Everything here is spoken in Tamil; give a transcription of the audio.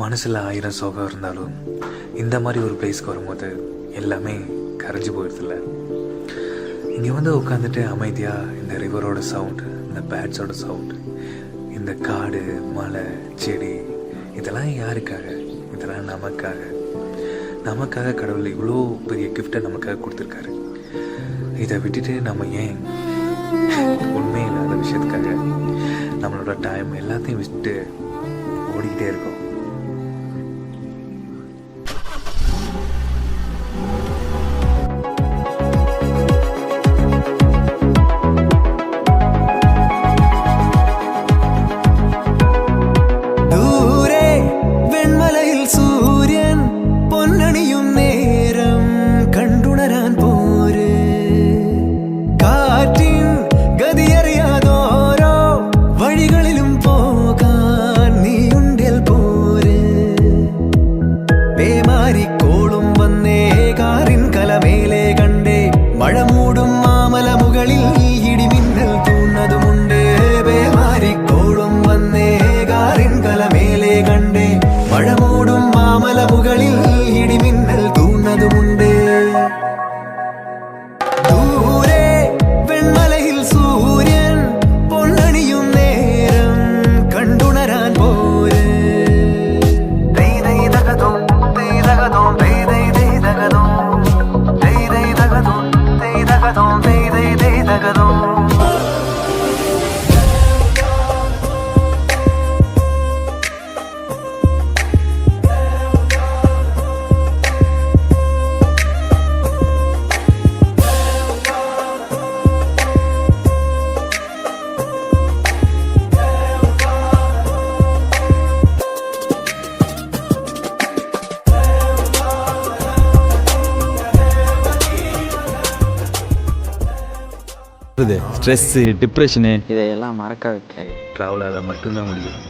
மனசில் ஆயிரம் சோகம் இருந்தாலும் இந்த மாதிரி ஒரு பிளேஸ்க்கு வரும்போது எல்லாமே கரைஞ்சி போயிடுதில்ல. இங்கே வந்து உட்காந்துட்டு அமைதியாக இந்த ரிவரோட சவுண்டு இந்த பேட்ஸோட சவுண்டு இந்த காடு மலை செடி இதெல்லாம் யாருக்காக? இதெல்லாம் நமக்காக. நமக்காக கடவுள் இவ்வளோ பெரிய கிஃப்டை நமக்காக கொடுத்துருக்காரு. இதை விட்டுட்டு நம்ம ஏன் உண்மையில்லாத விஷயத்துக்காக நம்மளோட டைம் எல்லாத்தையும் விட்டு ஓடிக்கிட்டே இருக்கோம்? കാറ്റിൻ ഗതിയറിയാതോരോ വഴികളിലും പോകാൻ നീയുണ്ടിൽ പോര്. പേമാരിക്കോളും ஸ்ட்ரெஸ்ஸு டிப்ரெஷனு இதையெல்லாம் மறக்க வைக்க ட்ராவலால் மட்டும்தான் முடியும்.